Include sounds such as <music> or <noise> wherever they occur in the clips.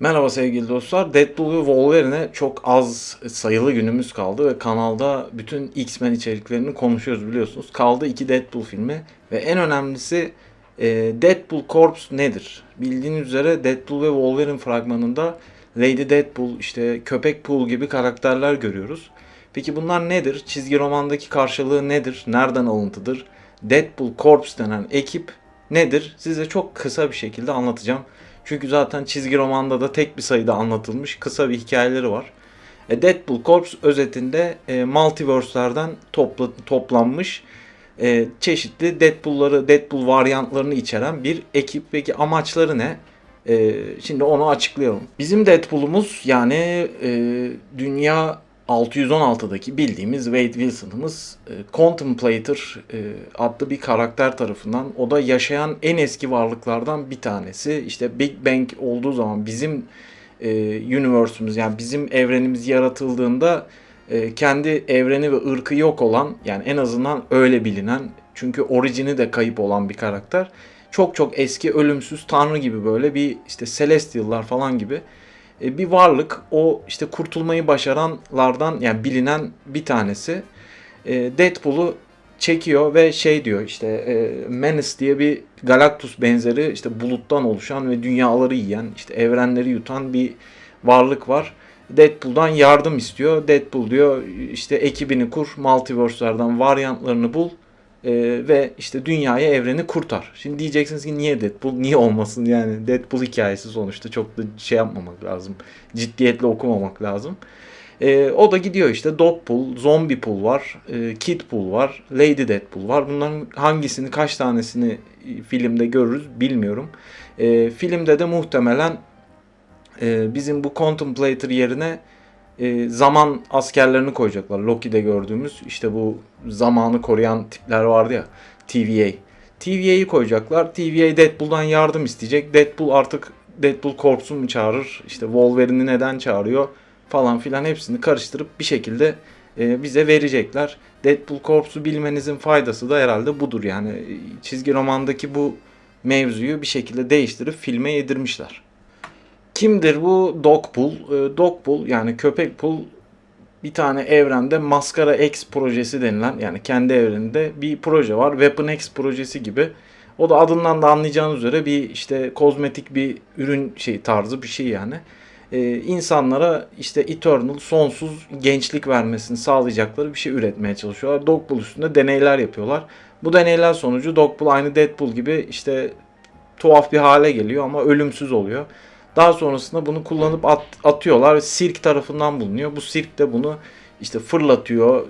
Merhaba sevgili dostlar. Deadpool ve Wolverine'e çok az sayılı günümüz kaldı ve kanalda bütün X-Men içeriklerini konuşuyoruz biliyorsunuz. Kaldı iki Deadpool filmi ve en önemlisi e, Deadpool Corps nedir? Bildiğiniz üzere Deadpool ve Wolverine fragmanında Lady Deadpool, işte Köpek Pool gibi karakterler görüyoruz. Peki bunlar nedir? Çizgi romandaki karşılığı nedir? Nereden alıntıdır? Deadpool Corps denen ekip nedir? Size çok kısa bir şekilde anlatacağım. Çünkü zaten çizgi romanda da tek bir sayıda anlatılmış kısa bir hikayeleri var. E, Deadpool Corps özetinde e, multiverse'lerden topla, toplanmış e, çeşitli Deadpool'ları, Deadpool varyantlarını içeren bir ekip. Peki amaçları ne? E, şimdi onu açıklayalım. Bizim Deadpool'umuz yani e, dünya 616'daki bildiğimiz Wade Wilson'ımız e, Contemplator e, adlı bir karakter tarafından o da yaşayan en eski varlıklardan bir tanesi. İşte Big Bang olduğu zaman bizim e, universe'ümüz yani bizim evrenimiz yaratıldığında e, kendi evreni ve ırkı yok olan yani en azından öyle bilinen çünkü orijini de kayıp olan bir karakter. Çok çok eski ölümsüz tanrı gibi böyle bir işte Celestial'lar falan gibi bir varlık. O işte kurtulmayı başaranlardan yani bilinen bir tanesi. E, Deadpool'u çekiyor ve şey diyor işte e, Menace diye bir Galactus benzeri işte buluttan oluşan ve dünyaları yiyen işte evrenleri yutan bir varlık var. Deadpool'dan yardım istiyor. Deadpool diyor işte ekibini kur, multiverse'lardan varyantlarını bul e, ve işte dünyayı, evreni kurtar. Şimdi diyeceksiniz ki niye Deadpool? Niye olmasın yani? Deadpool hikayesi sonuçta çok da şey yapmamak lazım. Ciddiyetle okumamak lazım. E, o da gidiyor işte Dogpool, Zombiepool var, e, Kidpool var, Lady Deadpool var. Bunların hangisini, kaç tanesini filmde görürüz bilmiyorum. E, filmde de muhtemelen e, bizim bu Contemplator yerine e, zaman askerlerini koyacaklar. Loki'de gördüğümüz işte bu zamanı koruyan tipler vardı ya TVA. TVA'yı koyacaklar. TVA Deadpool'dan yardım isteyecek. Deadpool artık Deadpool Corps'u mu çağırır? İşte Wolverine'i neden çağırıyor? Falan filan hepsini karıştırıp bir şekilde e, bize verecekler. Deadpool Corps'u bilmenizin faydası da herhalde budur. Yani e, çizgi romandaki bu mevzuyu bir şekilde değiştirip filme yedirmişler. Kimdir bu Dogpool? E, Dogpool yani köpek pool bir tane evrende Maskara X projesi denilen yani kendi evreninde bir proje var. Weapon X projesi gibi. O da adından da anlayacağınız üzere bir işte kozmetik bir ürün şey tarzı bir şey yani. Ee, insanlara işte eternal, sonsuz gençlik vermesini sağlayacakları bir şey üretmeye çalışıyorlar. Dogpool üstünde deneyler yapıyorlar. Bu deneyler sonucu Dogpool aynı Deadpool gibi işte tuhaf bir hale geliyor ama ölümsüz oluyor. Daha sonrasında bunu kullanıp at, atıyorlar. Sirk tarafından bulunuyor. Bu sirk de bunu işte fırlatıyor.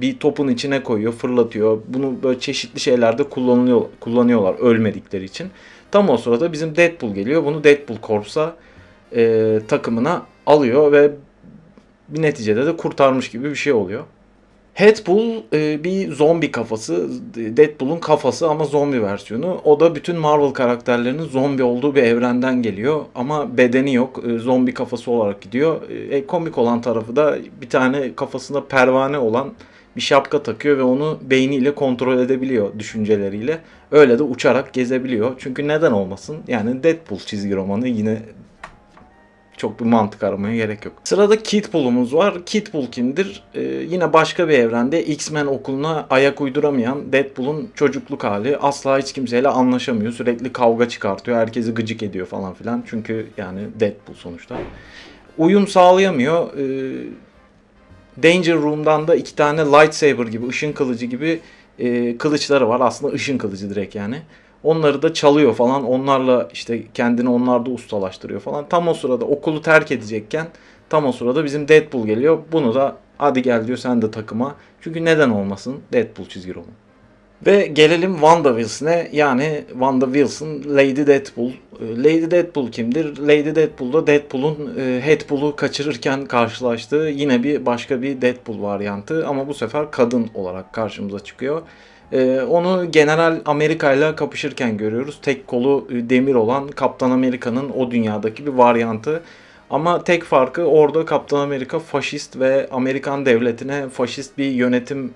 Bir topun içine koyuyor, fırlatıyor. Bunu böyle çeşitli şeylerde kullanılıyor, kullanıyorlar ölmedikleri için. Tam o sırada bizim Deadpool geliyor. Bunu Deadpool Corps'a e, takımına alıyor ve bir neticede de kurtarmış gibi bir şey oluyor. Headpool e, bir zombi kafası. Deadpool'un kafası ama zombi versiyonu. O da bütün Marvel karakterlerinin zombi olduğu bir evrenden geliyor. Ama bedeni yok. E, zombi kafası olarak gidiyor. E, komik olan tarafı da bir tane kafasında pervane olan bir şapka takıyor ve onu beyniyle kontrol edebiliyor düşünceleriyle. Öyle de uçarak gezebiliyor. Çünkü neden olmasın? Yani Deadpool çizgi romanı yine çok bir mantık aramaya gerek yok. Sırada Kidpool'umuz var. Kidpool kimdir? Ee, yine başka bir evrende X-Men okuluna ayak uyduramayan Deadpool'un çocukluk hali. Asla hiç kimseyle anlaşamıyor. Sürekli kavga çıkartıyor. Herkesi gıcık ediyor falan filan. Çünkü yani Deadpool sonuçta. Uyum sağlayamıyor. Ee, Danger Room'dan da iki tane lightsaber gibi, ışın kılıcı gibi e, kılıçları var. Aslında ışın kılıcı direkt yani. Onları da çalıyor falan. Onlarla işte kendini onlarda ustalaştırıyor falan. Tam o sırada okulu terk edecekken tam o sırada bizim Deadpool geliyor. Bunu da hadi gel diyor sen de takıma. Çünkü neden olmasın Deadpool çizgi romanı. Ve gelelim Wanda Wilson'e yani Wanda Wilson Lady Deadpool. Ee, Lady Deadpool kimdir? Lady Deadpool da Deadpool'un e, Headpool'u kaçırırken karşılaştığı yine bir başka bir Deadpool varyantı ama bu sefer kadın olarak karşımıza çıkıyor. Ee, onu General Amerika ile kapışırken görüyoruz. Tek kolu e, demir olan Kaptan Amerika'nın o dünyadaki bir varyantı. Ama tek farkı orada Kaptan Amerika faşist ve Amerikan devletine faşist bir yönetim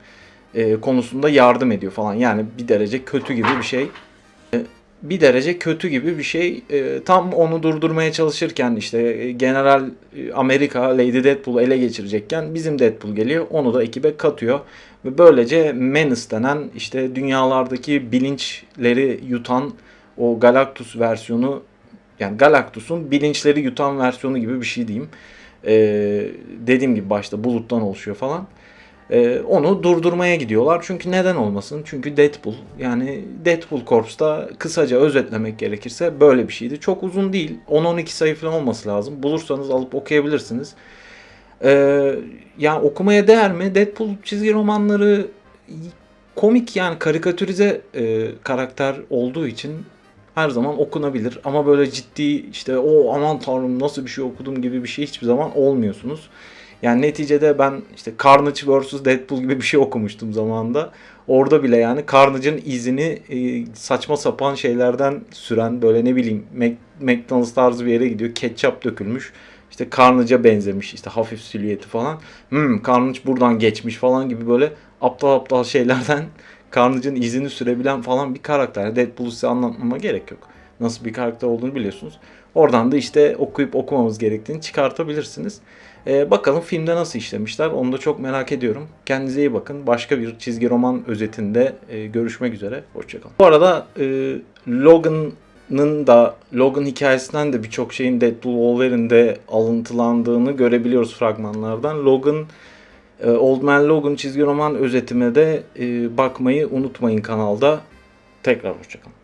e, konusunda yardım ediyor falan. Yani bir derece kötü gibi bir şey. E, bir derece kötü gibi bir şey. E, tam onu durdurmaya çalışırken işte e, General e, Amerika Lady Deadpool'u ele geçirecekken bizim Deadpool geliyor. Onu da ekibe katıyor. Ve böylece Menace denen işte dünyalardaki bilinçleri yutan o Galactus versiyonu yani Galactus'un bilinçleri yutan versiyonu gibi bir şey diyeyim. E, dediğim gibi başta buluttan oluşuyor falan. Ee, onu durdurmaya gidiyorlar. Çünkü neden olmasın? Çünkü Deadpool. Yani Deadpool Corps'ta kısaca özetlemek gerekirse böyle bir şeydi. Çok uzun değil. 10-12 sayı falan olması lazım. Bulursanız alıp okuyabilirsiniz. Ee, yani okumaya değer mi? Deadpool çizgi romanları komik yani karikatürize e, karakter olduğu için her zaman okunabilir. Ama böyle ciddi işte o aman tanrım nasıl bir şey okudum gibi bir şey hiçbir zaman olmuyorsunuz. Yani neticede ben işte Carnage vs. Deadpool gibi bir şey okumuştum zamanında. Orada bile yani Carnage'ın izini e, saçma sapan şeylerden süren böyle ne bileyim Mac- McDonald's tarzı bir yere gidiyor. Ketçap dökülmüş. İşte Carnage'a benzemiş. işte hafif silüeti falan. Hmm Carnage buradan geçmiş falan gibi böyle aptal aptal şeylerden <laughs> Carnage'ın izini sürebilen falan bir karakter. Deadpool'u size anlatmama gerek yok. Nasıl bir karakter olduğunu biliyorsunuz. Oradan da işte okuyup okumamız gerektiğini çıkartabilirsiniz. Ee, bakalım filmde nasıl işlemişler onu da çok merak ediyorum. Kendinize iyi bakın. Başka bir çizgi roman özetinde e, görüşmek üzere. Hoşçakalın. Bu arada e, Logan'ın da Logan hikayesinden de birçok şeyin Deadpool Wolverine'de alıntılandığını görebiliyoruz fragmanlardan. Logan e, Old Man Logan çizgi roman özetime de e, bakmayı unutmayın kanalda. Tekrar hoşçakalın.